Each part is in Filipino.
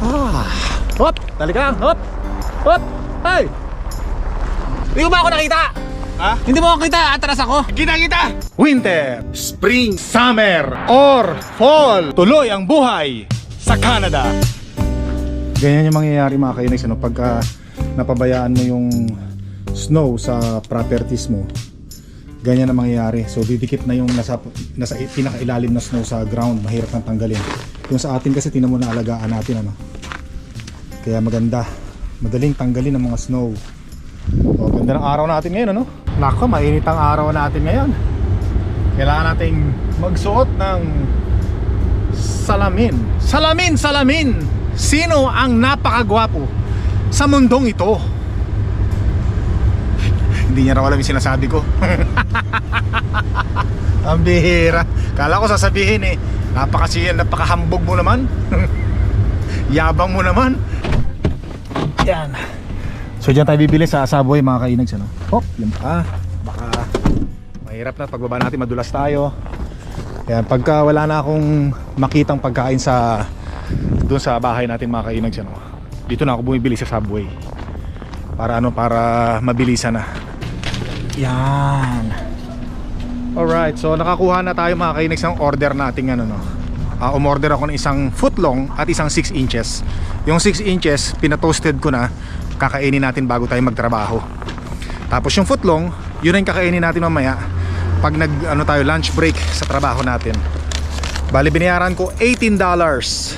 Ah. Hop! Dali ka lang. Hop! Hop! Hey! Hindi mo ba ako nakita? Ha? Hindi mo ako kita. Atras ako. Kita kita! Winter, Spring, Summer, or Fall. Tuloy ang buhay sa Canada. Ganyan yung mangyayari mga kainex ano, pagka napabayaan mo yung snow sa properties mo. Ganyan ang mangyayari. So didikit na yung nasa, nasa pinakailalim na snow sa ground. Mahirap nang tanggalin. Yung sa atin kasi tinan mo na alagaan natin ano. Kaya maganda. Madaling tanggalin ang mga snow. O, ganda ng araw natin ngayon ano. Nako, mainit ang araw natin ngayon. Kailangan nating magsuot ng salamin. Salamin, salamin! Sino ang napakagwapo sa mundong ito? Hindi niya raw alam yung sinasabi ko. ang bihira. Kala ko sasabihin eh, napakasiyan, napakahambog mo naman. Yabang mo naman. Yan. So dyan tayo bibili sa Subway mga kainags ano. Hop, yan pa. Baka mahirap na pagbaba natin madulas tayo. Yan, pagka wala na akong makitang pagkain sa doon sa bahay natin mga kainags ano. Dito na ako bumibili sa Subway. Para ano, para mabilisan na. Yan. Alright, so nakakuha na tayo mga kainags ng order nating ano no. Ah, umorder ako ng isang footlong at isang 6 inches. Yung 6 inches, pinatoasted ko na. Kakainin natin bago tayo magtrabaho. Tapos yung footlong, yun ang kakainin natin mamaya pag nag ano tayo lunch break sa trabaho natin. Bali binayaran ko 18 dollars.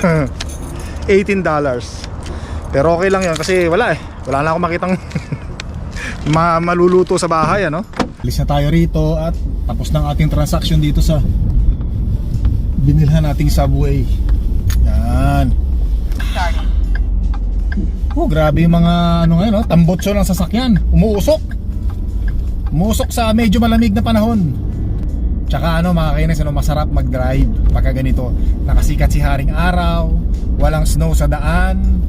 18 dollars. Pero okay lang 'yon kasi wala eh. Wala na akong makitang ma maluluto sa bahay ano. Alis na tayo rito at tapos ng ating transaction dito sa binilhan nating Subway. Yan. Oh, grabe yung mga ano ngayon, no? tambotso ng sasakyan. Umuusok. Umuusok sa medyo malamig na panahon. Tsaka ano mga kainis, ano, masarap mag-drive pagka ganito. Nakasikat si haring araw, walang snow sa daan.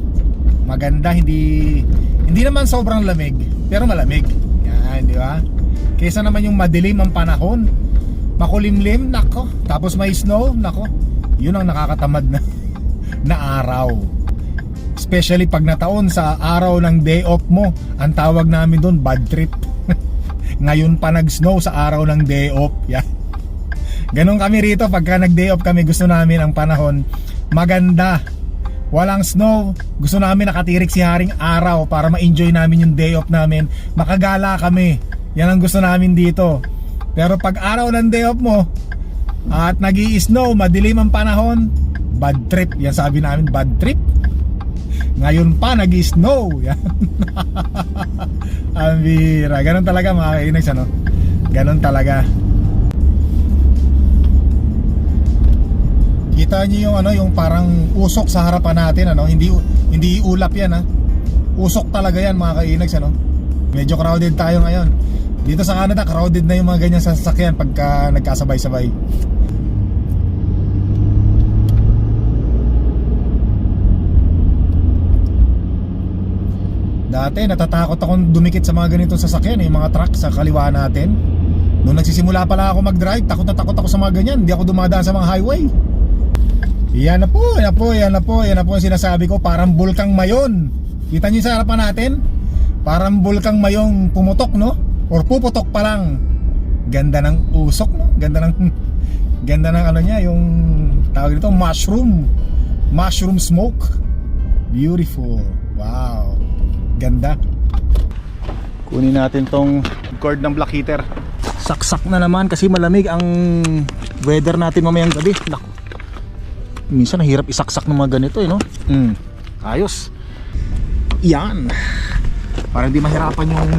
Maganda, hindi hindi naman sobrang lamig, pero malamig. Yan, di ba? Kaysa naman yung madilim ang panahon. Makulimlim, nako. Tapos may snow, nako. Yun ang nakakatamad na na araw. Especially pag nataon sa araw ng day off mo, ang tawag namin doon bad trip. Ngayon pa nag-snow sa araw ng day off. Yan. Ganon kami rito pagka nag-day off kami gusto namin ang panahon maganda. Walang snow. Gusto namin nakatirik si Haring araw para ma-enjoy namin yung day off namin. Makagala kami. Yan ang gusto namin dito. Pero pag araw ng day off mo at nag snow madilim ang panahon, bad trip. Yan sabi namin, bad trip. Ngayon pa nag-snow. Yan. Ang bira. Talaga mga kainags ano. Ganon talaga. Kita niyo yung ano, yung parang usok sa harapan natin ano. Hindi hindi ulap 'yan ha. Usok talaga 'yan mga kainags ano. Medyo crowded tayo ngayon. Dito sa Canada, crowded na yung mga ganyan sasakyan pagka nagkasabay-sabay. Dati natatakot akong dumikit sa mga ganitong sasakyan, yung mga truck sa kaliwa natin. Nung nagsisimula pala ako mag-drive, takot na takot ako sa mga ganyan. Hindi ako dumadaan sa mga highway. Yan na po, yan na po, yan na po, yan na po ang sinasabi ko, parang bulkang mayon. Kita niyo sa harapan natin? Parang bulkang mayong pumutok, no? Or puputok pa lang. Ganda ng usok, no? Ganda ng ganda ng ano niya, yung tawag dito, mushroom. Mushroom smoke. Beautiful. Wow. Ganda. Kunin natin tong cord ng black heater. Saksak na naman kasi malamig ang weather natin mamayang gabi. Naku. Minsan nahirap isaksak ng mga ganito eh no. Mm. Ayos. Yan. Para hindi mahirapan yung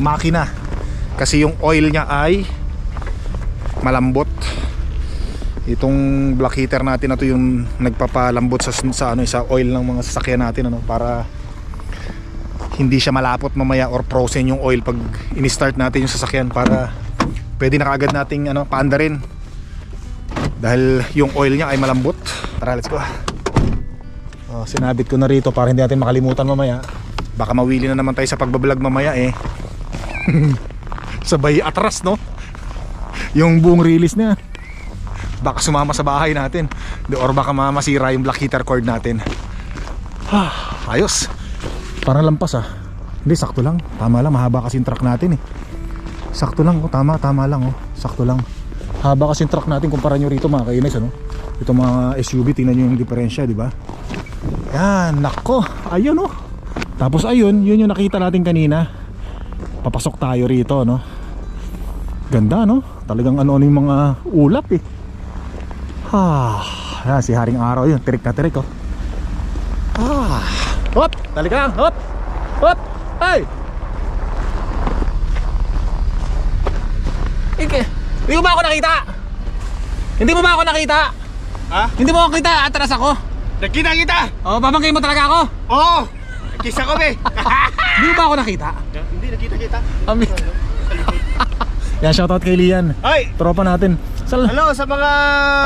makina. Kasi yung oil niya ay malambot. Itong black heater natin na to yung nagpapalambot sa, sa ano sa oil ng mga sasakyan natin ano para hindi siya malapot mamaya or frozen yung oil pag ini-start natin yung sasakyan para pwede na kaagad nating ano, paanda rin dahil yung oil niya ay malambot. Tara let's go. Oh, sinabit ko na rito para hindi natin makalimutan mamaya. Baka mawili na naman tayo sa pagbablog mamaya eh sabay atras no yung buong release niya baka sumama sa bahay natin or baka masira yung black heater cord natin Ah, ayos. Parang lampas ah. Hindi, sakto lang. Tama lang, mahaba kasi yung truck natin eh. Sakto lang, oh. tama, tama lang oh. Sakto lang. Haba kasi yung truck natin kumpara nyo rito mga kainis ano. Ito mga SUV, tingnan nyo yung diferensya, di ba? Yan, nako. Ayun oh. Tapos ayun, yun yung nakita natin kanina. Papasok tayo rito, no? Ganda, no? Talagang ano yung mga ulap eh. Ha, yan, si Haring Araw yun. Tirik na tirik, oh. Ah, hop! Lang, hop! Hop! Ay! Ike, hindi mo ba ako nakita? Hindi mo ba ako nakita? Ha? Hindi mo ako kita, atras ako. Nakita kita! Oh, babangkay mo talaga ako. Oo! Kisa ko be! Hindi mo ba ako nakita? Hindi, nakita kita. Amin. Yan, shoutout kay Lian. Ay! Tropa natin. Sal Hello sa mga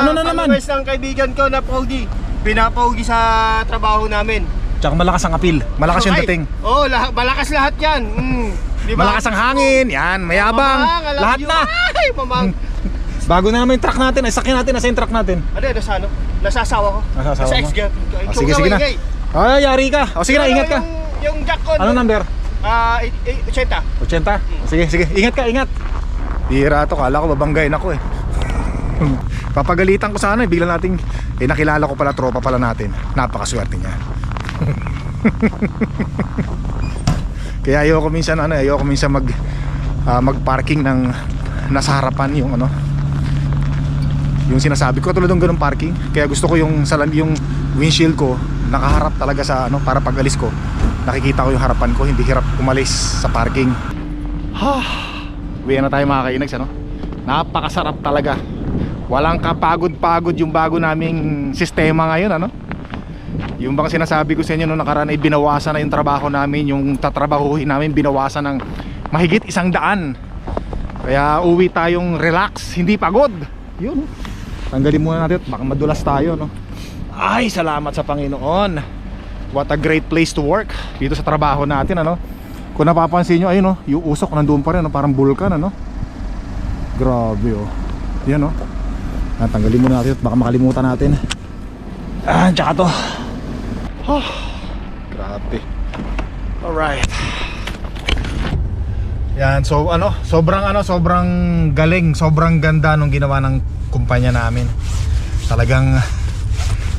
Ano na naman? ng kaibigan ko na pogi. Pinapogi sa trabaho namin. Tsaka malakas ang apil. Malakas yung Ay, dating. Oo, oh, lah- malakas lahat yan. Mm, di ba? Malakas ang hangin. Yan, mayabang. Mamang, Lahat na. Ay, mamang. Bago na naman yung truck natin. Ay, sakyan natin. Nasa yung truck natin. Ano, nasa ano? Nasasawa ko. Nasasawa Nasa mo? ex-girl. Oh, sige, sige na. Ay, yari ka. O sige na, Ano, ingat ka. Yung, yung jack ko. Ano number? Ah, uh, 80. 80? Sige, sige. Ingat ka, ingat. Bira to. Kala ko babanggain ako eh. Papagalitan ko sana eh. Bigla nating, eh nakilala ko pala tropa pala natin. Napakaswerte niya. Kaya ayoko minsan ano, ayoko minsan mag ah, mag-parking ng nasa harapan yung ano yung sinasabi ko tulad ng ganung parking kaya gusto ko yung salam yung windshield ko nakaharap talaga sa ano para pag alis ko nakikita ko yung harapan ko hindi hirap umalis sa parking ha uwi na tayo mga kainags ano? Napakasarap talaga. Walang kapagod-pagod yung bago naming sistema ngayon ano? Yung bang sinasabi ko sa inyo nung nakaraan ay binawasan na yung trabaho namin yung tatrabahuhin namin binawasan ng mahigit isang daan. Kaya uwi tayong relax hindi pagod. Yun. Tanggalin muna natin baka madulas tayo no? Ay salamat sa Panginoon. What a great place to work dito sa trabaho natin ano kung napapansin nyo ayun no yung usok nandoon pa rin no? parang vulkan ano grabe oh yan no ah, tanggalin muna natin baka makalimutan natin ah tsaka to oh, grabe alright yan, so ano, sobrang ano, sobrang galing, sobrang ganda nung ginawa ng kumpanya namin. Talagang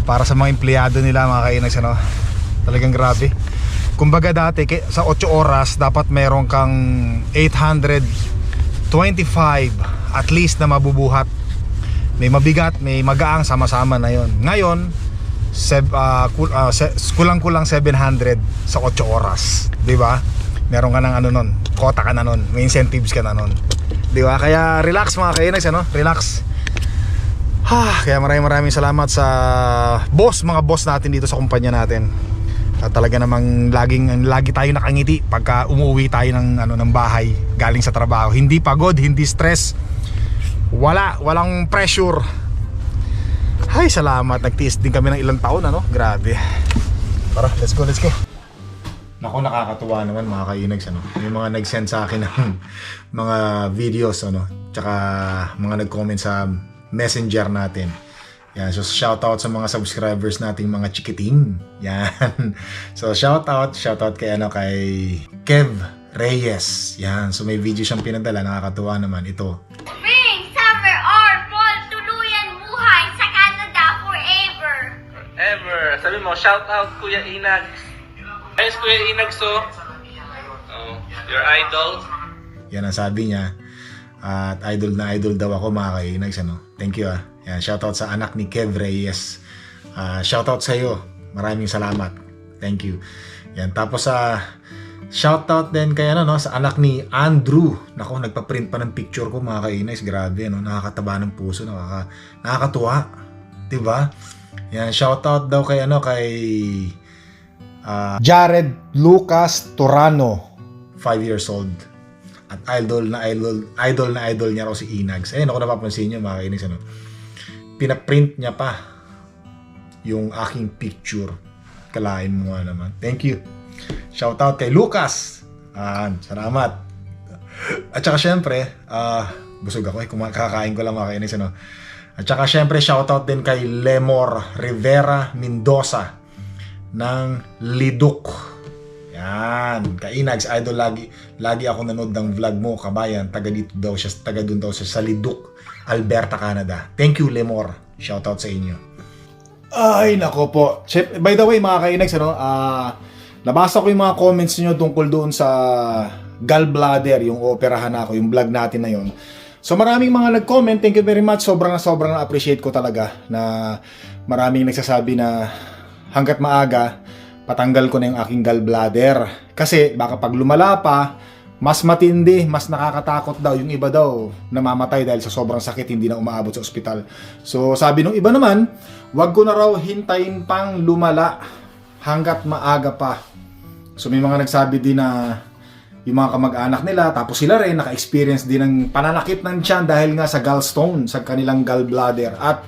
para sa mga empleyado nila mga kainags ano, talagang grabe. Kumbaga dati sa 8 oras dapat meron kang 825 at least na mabubuhat. May mabigat, may magaang sama-sama na 'yon. Ngayon, seb, ah, kul- ah, se- kulang-kulang 700 sa 8 oras, 'di ba? Meron ka ng ano nun, kota ka na nun, may incentives ka na nun. 'Di ba? Kaya relax mga kainags ano, relax. Ha, kaya maraming maraming salamat sa boss, mga boss natin dito sa kumpanya natin. At talaga namang laging lagi tayo nakangiti pagka umuwi tayo ng ano ng bahay galing sa trabaho. Hindi pagod, hindi stress. Wala, walang pressure. Ay, salamat. Nagtiis din kami ng ilang taon ano. Grabe. Tara, let's go, let's go. Nako nakakatuwa naman mga kainags ano. Yung mga nag-send sa akin ng mga videos ano, tsaka mga nag-comment sa messenger natin. Yan, so shout out sa mga subscribers nating mga chikiting. Yan. So shout out, shout out kay ano kay Kev Reyes. Yan, so may video siyang pinadala, nakakatuwa naman ito. Spring, summer, or fall, tuluyan buhay sa Canada forever. Ever. Sabi mo, shout out Kuya Inags. Ayos Kuya Inags oh. Oh, your idol. Yan ang sabi niya. At idol na idol daw ako mga kainags ano. Thank you ah. Yan, shoutout sa anak ni Kev Reyes. Ah, shoutout sa iyo. Maraming salamat. Thank you. Yan, tapos sa shoutout din kay ano no sa anak ni Andrew. Nako, nagpa-print pa ng picture ko mga kainags. Grabe no, nakakataba ng puso, nakaka nakakatuwa. 'Di ba? Yan, shoutout daw kay ano kay ah, Jared Lucas Torano, 5 years old. At idol na idol, idol na idol niya raw si Inags. Ayun ako napapansin niyo mga kainis ano. Pinaprint niya pa yung aking picture. Kalain mo nga naman. Thank you. Shout out kay Lucas. Ah, salamat. At saka syempre, ah, busog ako eh. Kakakain ko lang mga kainis ano. At saka syempre, shout out din kay Lemor Rivera Mendoza ng Liduk. Yan. Kainags, idol, lagi, lagi ako nanood ng vlog mo, kabayan. Taga dito daw siya, taga dun daw siya sa Liduk, Alberta, Canada. Thank you, Lemor. Shoutout sa inyo. Ay, nako po. By the way, mga kainags, ano, ah, nabasa ko yung mga comments niyo tungkol doon sa gallbladder, yung operahan ako, yung vlog natin na yon. So maraming mga nag-comment, thank you very much. Sobrang sobrang na-appreciate ko talaga na maraming nagsasabi na hanggat maaga, patanggal ko na yung aking gallbladder. Kasi baka pag lumala pa, mas matindi, mas nakakatakot daw. Yung iba daw, namamatay dahil sa sobrang sakit, hindi na umaabot sa ospital. So sabi nung iba naman, wag ko na raw hintayin pang lumala hanggat maaga pa. So may mga nagsabi din na yung mga kamag-anak nila, tapos sila rin naka-experience din ng pananakit ng tiyan dahil nga sa gallstone, sa kanilang gallbladder. At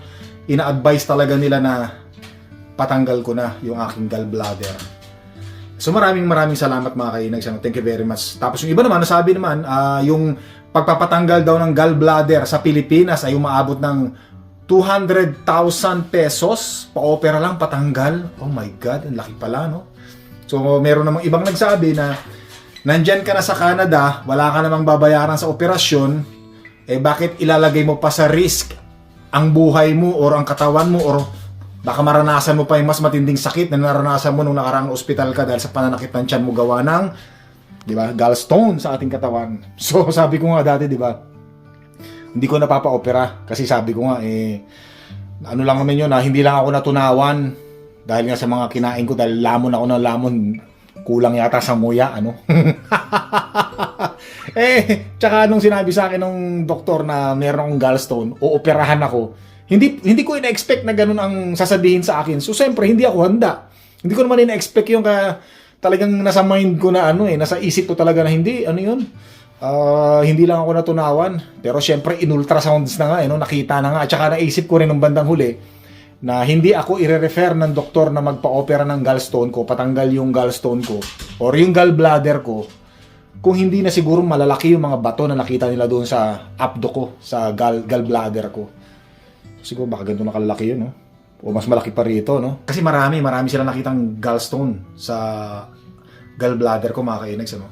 ina-advise talaga nila na patanggal ko na yung aking gallbladder. So maraming maraming salamat mga kainags. Ano, Thank you very much. Tapos yung iba naman, nasabi naman, ah, yung pagpapatanggal daw ng gallbladder sa Pilipinas ay umaabot ng 200,000 pesos. Pa-opera lang, patanggal. Oh my God, ang laki pala, no? So meron namang ibang nagsabi na nandyan ka na sa Canada, wala ka namang babayaran sa operasyon, eh bakit ilalagay mo pa sa risk ang buhay mo or ang katawan mo or baka maranasan mo pa yung mas matinding sakit na naranasan mo nung nakaraang ospital ka dahil sa pananakit ng tiyan mo gawa ng di ba, gallstone sa ating katawan. So sabi ko nga dati, di ba, hindi ko napapa-opera kasi sabi ko nga eh ano lang naman yun na hindi lang ako natunawan dahil nga sa mga kinain ko dahil lamon ako ng lamon kulang yata sa nguya ano eh tsaka nung sinabi sa akin ng doktor na meron akong gallstone ooperahan ako hindi hindi ko ina-expect na ganun ang sasabihin sa akin so siyempre hindi ako handa hindi ko naman ina-expect yung ka talagang nasa mind ko na ano eh nasa isip ko talaga na hindi ano yun Ah, hindi lang ako natunawan. Pero syempre, in-ultrasounds na nga, eh, no? nakita na nga. At saka naisip ko rin nung bandang huli, na hindi ako ire-refer ng doktor na magpa-opera ng gallstone ko, patanggal yung gallstone ko, or yung gallbladder ko, kung hindi na siguro malalaki yung mga bato na nakita nila doon sa abdo ko, sa gall, gallbladder ko. Siguro baka ganito na kalalaki yun, no? O mas malaki pa rito, no? Kasi marami, marami sila nakitang gallstone sa gallbladder ko, mga kainags, ano?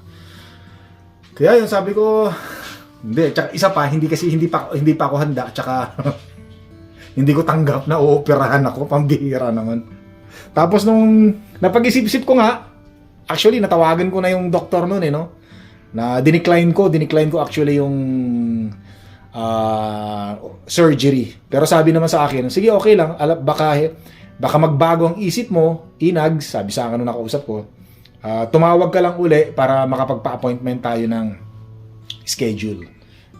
Kaya yun, sabi ko, hindi, tsaka isa pa, hindi kasi hindi pa hindi pa ako handa, tsaka hindi ko tanggap na ooperahan ako, pambihira naman. Tapos nung napag-isip-isip ko nga, actually natawagan ko na yung doktor noon eh, no? Na dinecline ko, dinecline ko actually yung ah, surgery. Pero sabi naman sa akin, sige okay lang, ala, baka baka magbago ang isip mo, inag, sabi sa akin nung nakausap ko. Ah, tumawag ka lang uli para makapagpa-appointment tayo ng schedule.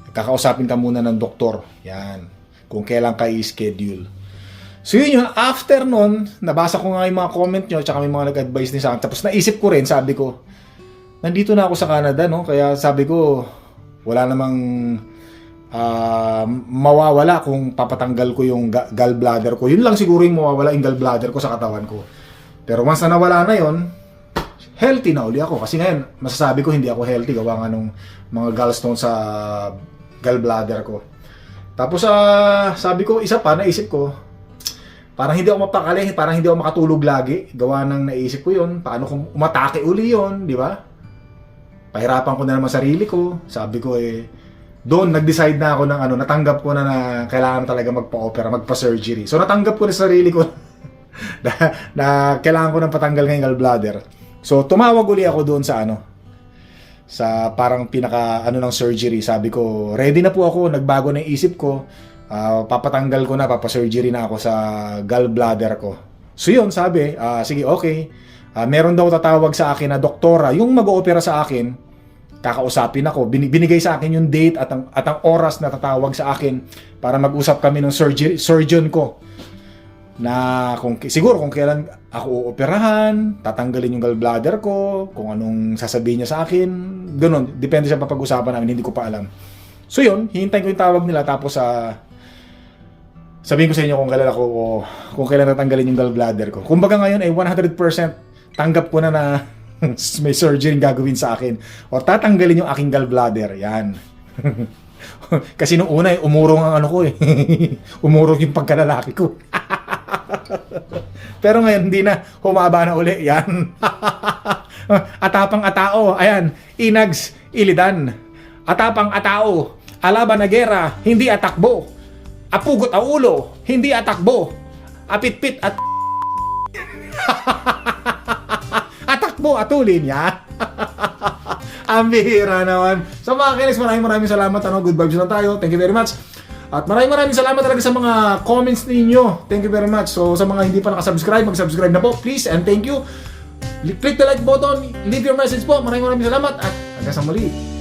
Kakausapin ka muna ng doktor. Yan. Kung kailan ka i-schedule. So yun yun, after nun, nabasa ko nga yung mga comment nyo, tsaka may mga nag-advise din sa akin. Tapos naisip ko rin, sabi ko, nandito na ako sa Canada, no? Kaya sabi ko, wala namang ah, mawawala kung papatanggal ko yung ga- gallbladder ko. Yun lang siguro yung mawawala yung gallbladder ko sa katawan ko. Pero once na nawala na yon healthy na uli ako. Kasi ngayon, masasabi ko hindi ako healthy gawa nga nung mga gallstone sa gallbladder ko. Tapos ah, sabi ko, isa pa, naisip ko, parang hindi ako mapakali, parang hindi ako makatulog lagi. Gawa ng naisip ko yun, paano kung umatake uli yun, di ba? Pahirapan ko na naman sarili ko. Sabi ko eh, doon nag-decide na ako ng ano, natanggap ko na na kailangan talaga magpa-opera, magpa-surgery. So natanggap ko na sa sarili ko na, na kailangan ko ng patanggal ng gallbladder. So tumawag uli ako doon sa ano, sa parang pinaka ano ng surgery. Sabi ko, ready na po ako, nagbago na isip ko. Ah, papatanggal ko na, papasurgery na ako sa gallbladder ko. So yun, sabi, ah, sige, okay. Ah, meron daw tatawag sa akin na doktora, yung mag-oopera sa akin, kakausapin ako. Bin- binigay sa akin yung date at ang, at ang oras na tatawag sa akin para mag-usap kami ng surgery, surgeon ko na kung siguro kung kailan ako ooperahan, tatanggalin yung gallbladder ko, kung anong sasabihin niya sa akin, ganun. Depende sa papag-usapan namin, hindi ko pa alam. So yun, hintayin ko yung tawag nila tapos sa sabihin ko sa inyo kung kailan ako kung kailan tatanggalin yung gallbladder ko. Kumbaga ngayon ay 100% tanggap ko na na may surgery gagawin sa akin o tatanggalin yung aking gallbladder. Yan. Kasi nung una, eh, umurong ang ano ko eh. umurong yung pagkalalaki ko. Pero ngayon hindi na humaba na uli yan. atapang atao, ayan, Inags Ilidan. Atapang atao, alaban na gera, hindi atakbo. Apugot ang ulo, hindi atakbo. Apitpit at atakbo, atulin niya. Ang bihira naman. So mga kinis, maraming maraming salamat. Ano, good vibes lang tayo. Thank you very much. At maraming maraming salamat talaga sa mga comments ninyo. Thank you very much. So sa mga hindi pa nakasubscribe, mag-subscribe na po, please. And thank you. Click the like button, leave your message po. Maraming maraming salamat. At hanggang sa muli.